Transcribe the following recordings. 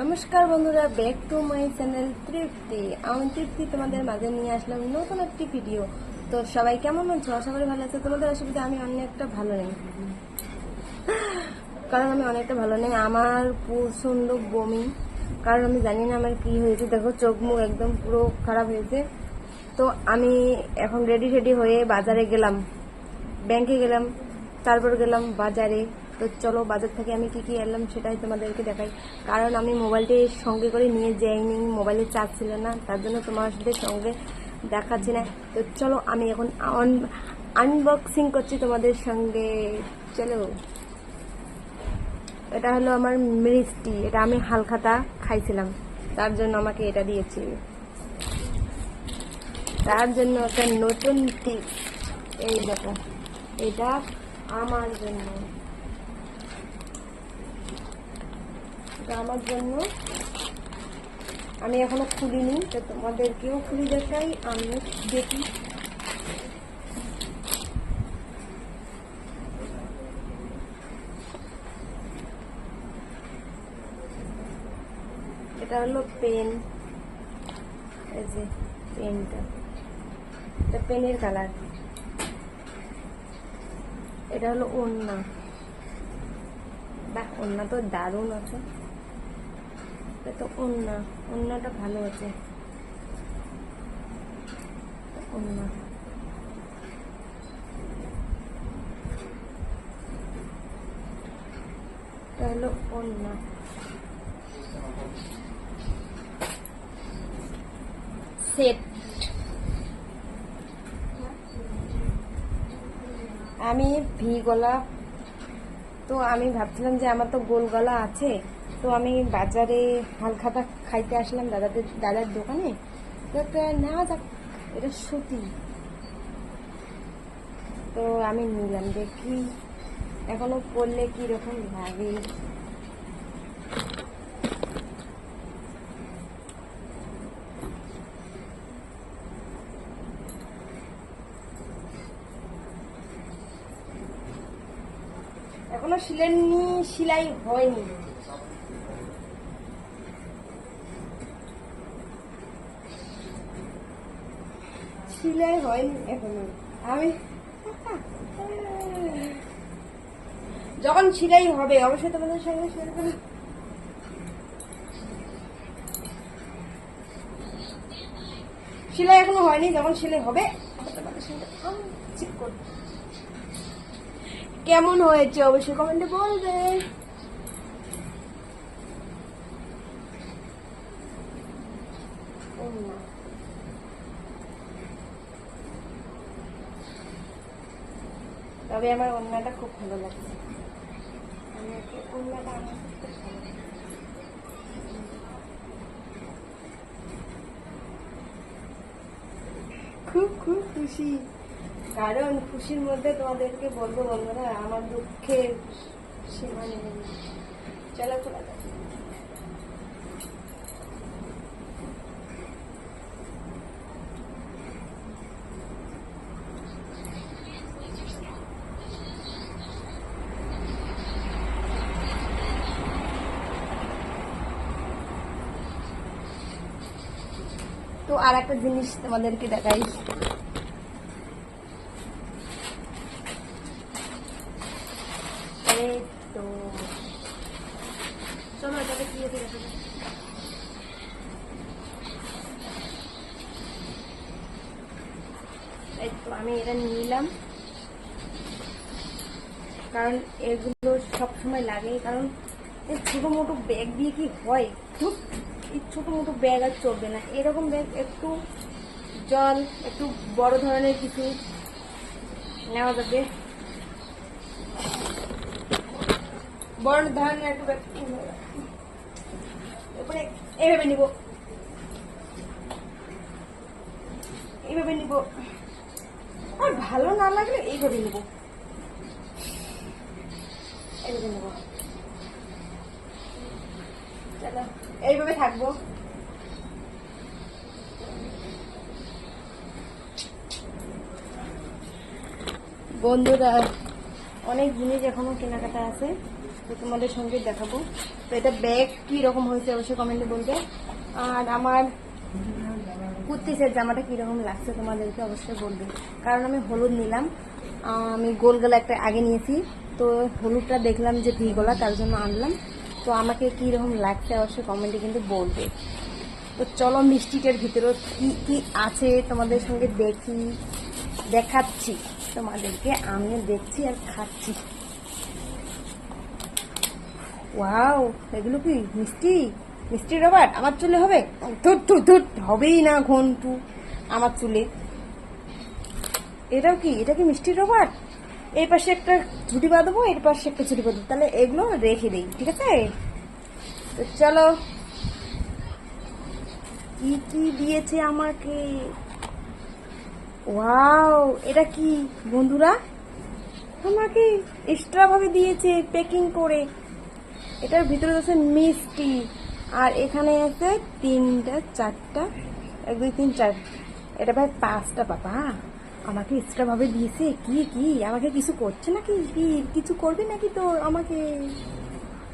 নমস্কার বন্ধুরা back to my channel Tripti আমি তৃপ্তি তোমাদের মাঝে নিয়ে আসলাম নতুন একটি ভিডিও তো সবাই কেমন আছো? আশা করি ভালো আছে। তোমাদের অসুবিধা আমি অনেকটা ভালো নেই। কারণ আমি অনেকটা ভালো নেই। আমার প্রচণ্ড বমি। কারণ আমি জানি না আমার কি হয়েছে। দেখো, চোখ মুখ একদম পুরো খারাপ হয়েছে। তো আমি এখন রেডি রেডি হয়ে বাজারে গেলাম। ব্যাংকে গেলাম, তারপর গেলাম বাজারে। তো চলো বাজার থেকে আমি কি কি এলাম সেটাই তোমাদেরকে দেখাই। কারণ আমি মোবাইলটি সঙ্গে করে নিয়ে যাইনি মোবাইলে চার্জ ছিল না, তার জন্য তোমার সাথে সঙ্গে দেখাচ্ছি না। তো চলো আমি এখন আনবক্সিং করছি তোমাদের সঙ্গে। চলো। এটা হলো আমার মিষ্টি, এটা আমি হালখাতা খাইছিলাম, তার জন্য আমাকে এটা দিয়েছি। তার জন্য একটা নতুন টিপস এই দেখো, এটা আমার জন্য। এটা আমার জন্য। আমি এখনও খুলিনি, তো তোমাদেরকেও খুলি দেখাই। আমিও দেখি। এটা হলো পেন। এই যে পেনটা। এটা পেনের কালার। এটা হলো ওন্না বাহ ওন্না তো দারুণ আছে। তো ওন্না ওন্নাটা ভালো আছে। এটা হলো ওন্না সেট। আমি ভি গলা তো আমি ভাবছিলাম যে আমার তো গোল গলা আছে, তো আমি বাজারে হালখাতা খাইতে আসলাম দাদাদের, দাদার দোকানে। তো একটা নেওয়া যাক, এটা সুতি। তো আমি নিলাম, দেখি এখনও পড়লে কি রকম লাগে। এখনও সিলেননি সেলাই হয়নি। সিলাই হয়নি এখনও। আমি যখন সেলাই হবে, অবশ্যই তোমাদের সঙ্গে শেয়ার করব। সেলাই এখনও হয়নি, যখন সেলাই হবে তোমাদের সঙ্গে চেক করব। কেমন হয়েছে অবশ্যই কমেন্টে বলবে। তবে আমার অন্যটা খুব ভালো লাগছে। অন্যটা আমার খুব ভালো লাগে। খুব খুব খুশি। কারণ খুশির মধ্যে তোমাদেরকে বলব বলব না আমার দুঃখের সীমা নেই। চলো খোলা তো আর একটা জিনিস তোমাদেরকে দেখাই এই তো চলো এটাকে কি আছে দেখা যাক। এই তো আমি এটা নিলাম। কারণ এগুলো সব সময় লাগে, কারণ এই ছোটো মোটো ব্যাগ দিয়ে কি হয়? খুব এই ছোটো মোটো ব্যাগ আর চলবে না। এরকম ব্যাগ একটু জল, একটু বড় ধরনের কিছু নেওয়া যাবে। বড় ধরনের একটা ব্যাগ এরপরে এইভাবে নিব। এইভাবে নিব। আর ভালো না লাগলে এইভাবে নিব। এইভাবে নিব। এইভাবে থাকব। বন্ধুরা, অনেক জিনিস এখনও কেনাকাটা আছে। তো তোমাদের সঙ্গে দেখাবো। তো এটা ব্যাগ রকম হয়েছে অবশ্যই কমেন্টে বলবে। আর আমার কুর্তি সেট জামাটা কীরকম লাগছে তোমাদেরকে অবশ্যই বলবে। কারণ আমি হলুদ নিলাম। আমি গোল গলা একটা আগে নিয়েছি। তো হলুদটা দেখলাম যে ভি গলা, তার জন্য আনলাম। তো আমাকে কীরকম লাগছে অবশ্যই কমেন্টে কিন্তু বলবে। তো চলো মিষ্টিটার ভিতরে কি কি আছে তোমাদের সঙ্গে দেখি, দেখাচ্ছি। তোমাদেরকে আমিও দেখছি আর খাচ্ছি। ওয়াও, এগুলো কি মিষ্টি? মিষ্টি রবার আমার চুলে হবে? ধুর ধুর ধুর, হবেই না ঘন্টু, আমার চুলে। এটাও কি, এটা কি মিষ্টি রবার এই পাশে একটা ছুটি বাঁধবো, এর পাশে একটা ছুটি বাঁধবো, তাহলে এগুলো রেখে দিই, ঠিক আছে? তো চলো। কি কি দিয়েছে আমাকে? ওয়াও, এটা কি, বন্ধুরা? আমাকে এক্সট্রা ভাবে দিয়েছে প্যাকিং করে। এটার ভিতরে আছে মিষ্টি। আর এখানে আছে তিনটা, চারটা, এক, দুই, তিন, চার। এটা ভাই পাঁচটা বাবা। আমাকে এক্সট্রা ভাবে দিয়েছে? কি কি? আমাকে কিছু করছে নাকি? কি, কিছু করবে নাকি তো আমাকে?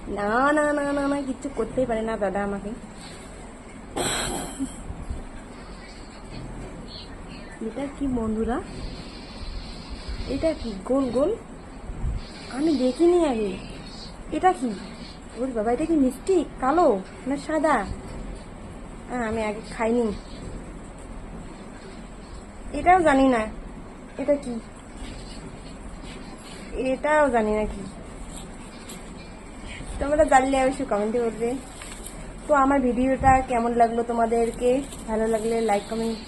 না না না না না, কিছু করতেই পারে না দাদা আমাকে। এটা কি বন্ধুরা? এটা কি গোল গোল? আমি দেখিনি আগে। এটা কি? ওর বাবা, এটা কি মিষ্টি? কালো না সাদা? আমি আগে খাইনি। এটাও জানি না। এটা কি? এটাও জানি না কি। তোমরা জানলে অবশ্যই কমেন্টে করবে তো আমার ভিডিওটা কেমন লাগল তোমাদেরকে? ভালো লাগলে লাইক কমেন্ট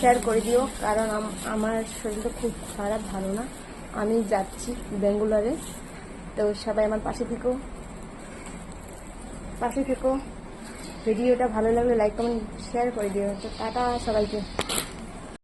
শেয়ার করে দিও। কারণ আম- আমার শরীরটা খুব খারাপ, ভালো না। আমি যাচ্ছি বেঙ্গুলারে তো সবাই আমার পাশে থেকো। পাশে থেকো। ভিডিওটা ভালো লাগলে লাইক কমেন্ট শেয়ার করে দিও। তো টাটা সবাইকে।